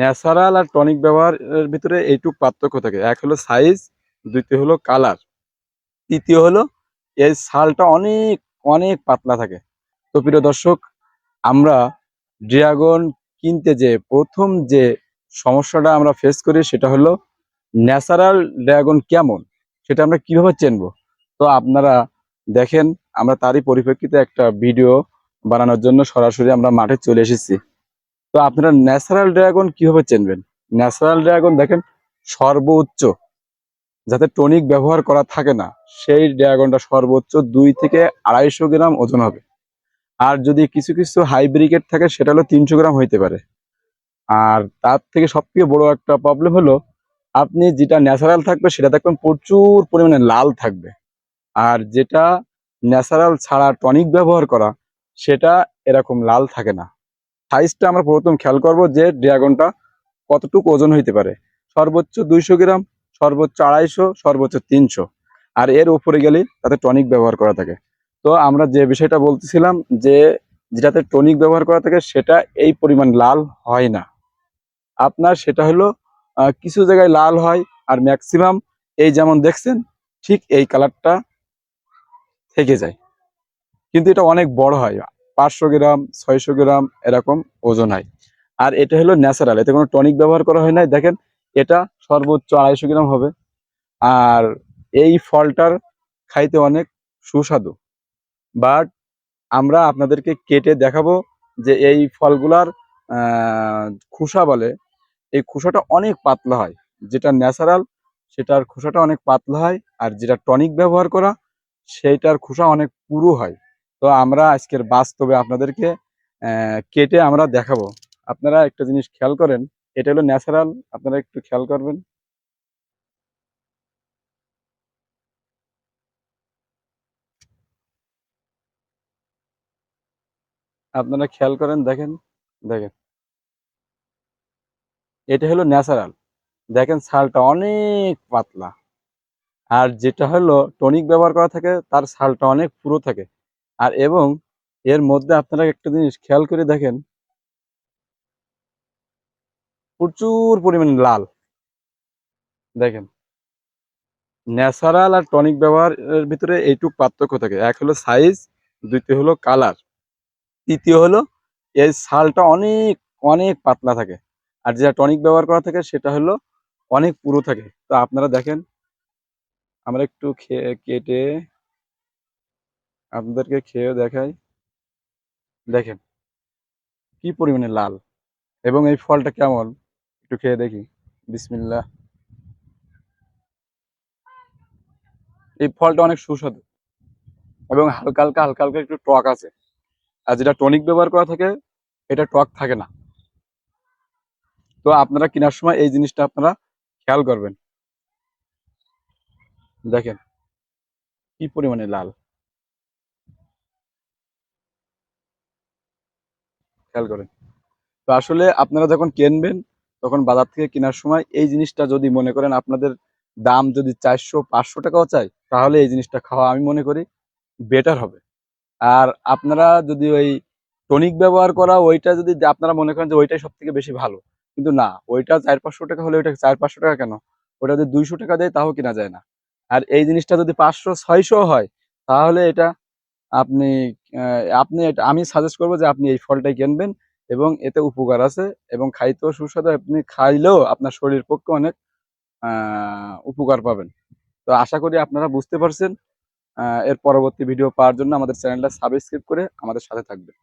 Natural আর tonic ব্যবহারের ভিতরে এইটুক পার্থক্য থাকে। এক হলো সাইজ দ্বিতীয় হলো কালার তৃতীয় হলো এই ছালটা অনেক অনেক পাতলা থাকে। তো প্রিয় দর্শক, আমরা ড্রাগন কিনতে যে প্রথম যে সমস্যাটা আমরা ফেস করি সেটা হলো ন্যাচারাল ড্রাগন কেমন, সেটা আমরা কীভাবে চিনবো? তো আপনারা দেখেন, আমরা তারই পরিপ্রেক্ষিতে একটা ভিডিও বানানোর জন্য সরাসরি আমরা মাঠে চলে এসেছি। তো আপনারা ন্যাচারাল ড্রাগন কীভাবে চিনবেন? ন্যাচারাল ড্রাগন দেখেন, সর্বোচ্চ, যাতে টনিক ব্যবহার করা থাকে না, সেই ড্রাগনটা সর্বোচ্চ দুই থেকে আড়াইশো গ্রাম ওজন হবে। আর যদি কিছু কিছু হাইব্রিকেট থাকে, সেটা হলো তিনশো গ্রাম হইতে পারে। আর তার থেকে সব থেকে বড় একটা প্রবলেম হলো, আপনি যেটা ন্যাচারাল থাকবে, সেটা দেখবেন প্রচুর পরিমাণে লাল থাকবে। আর যেটা ন্যাচারাল ছাড়া টনিক ব্যবহার করা, সেটা এরকম লাল থাকে না। সাইজটা আমরা প্রথম খেয়াল করব যে ড্রাগনটা কতটুকু ওজন হইতে পারে। সর্বোচ্চ দুইশো গ্রাম, সর্বোচ্চ আড়াইশো, সর্বোচ্চ তিনশো। আর এর উপরে গেলে তাতে টনিক ব্যবহার করা থাকে। তো আমরা যে বিষয়টা বলতেছিলাম যে যেটাতে টনিক ব্যবহার করা থাকে সেটা এই পরিমাণ লাল হয় না। আপনার সেটা হলো কিছু জায়গায় লাল হয় আর ম্যাক্সিমাম এই যেমন দেখছেন, ঠিক এই কালারটা থেকে যায়। কিন্তু এটা অনেক বড় হয়। পাঁচশো গ্রাম, ছয়শো গ্রাম এরকম ওজন হয়। আর এটা হলো ন্যাচারাল, এতে কোনো টনিক ব্যবহার করা হয় নাই। দেখেন, এটা সর্বোচ্চ আড়াইশো গ্রাম হবে। আর এই ফলটার খাইতে অনেক সুস্বাদু। বাট আমরা আপনাদেরকে কেটে দেখাবো যে এই ফলগুলার খোসা বলে, এই খোসাটা অনেক পাতলা হয়। যেটা ন্যাচারাল, সেটার খোসাটা অনেক পাতলা হয়। আর যেটা টনিক ব্যবহার করা, সেইটার খোসা অনেক পুরু হয়। তো আমরা আজকের বাস্তবে আপনাদেরকে কেটে আমরা দেখাবো। আপনারা একটা জিনিস খেয়াল করেন, এটা হলো ন্যাচারাল, আপনারা একটু খেয়াল করবেন। আপনারা খেয়াল করেন, দেখেন দেখেন। এটা হলো ন্যাচারাল। দেখেন, ছালটা অনেক পাতলা। আর যেটা হলো টনিক ব্যবহার করা থাকে, তার ছালটা অনেক পুরো থাকে। আর এবং এর মধ্যে আপনারা একটা জিনিস খেয়াল করে দেখেন, প্রচুর পরিমাণে লাল। দেখেন, ন্যাচারাল আর টনিক ব্যবহারের ভিতরে এইটুক পার্থক্য থাকে। এক হলো সাইজ, দ্বিতীয় হলো কালার, তৃতীয় হলো এর ছালটা অনেক অনেক পাতলা থাকে। আর যেটা টনিক ব্যবহার করা থাকে সেটা হলো অনেক পুরো থাকে। তো আপনারা দেখেন, আমরা একটু কেটে আপনাদেরকে খেয়ে দেখাই। দেখেন, কি পরিমাণে লাল এবং এই ফলটা কেমন? একটু খেয়ে দেখি। বিসমিল্লাহ। এই ফলটা অনেক সুস্বাদু এবং হালকা হালকা হালকা হালকা একটু টক আছে। আর যেটা টনিক ব্যবহার করা থাকে, এটা টক থাকে না। তো আপনারা কেনার সময় এই জিনিসটা আপনারা খেয়াল করবেন। দেখেন, কি পরিমাণে লাল। খেয়াল করেন। তো আসলে আপনারা যখন কিনবেন, তখন বাজার থেকে কেনার সময় এই জিনিসটা যদি মনে করেন আপনাদের দাম যদি চারশো, পাঁচশো টাকাও চাই, তাহলে এই জিনিসটা খাওয়া আমি মনে করি বেটার হবে। আর আপনারা যদি ওই টনিক ব্যবহার করা, ওইটা যদি আপনারা মনে করেন যে ওইটাই সব থেকে বেশি ভালো, কিন্তু না, ওইটা চার পাঁচশো টাকা হলে ওইটা চার পাঁচশো টাকা কেন? ওটা যদি দুইশো টাকা দেয়, তাও কেনা যায় না। আর এই জিনিসটা যদি পাঁচশো, ছয়শো হয়, তাহলে এটা আপনি আপনি আমি সাজেস্ট করব যে আপনি এই ফলটাই কিনবেন এবং এতে উপকার আছে এবং খাইতেও সুস্বাদু, আপনি খাইলেও আপনার শরীর পক্ষে অনেক উপকার পাবেন। তো আশা করি আপনারা বুঝতে পারছেন এর পরবর্তী ভিডিও পাওয়ার জন্য আমাদের চ্যানেলটা সাবস্ক্রাইব করে আমাদের সাথে থাকবেন।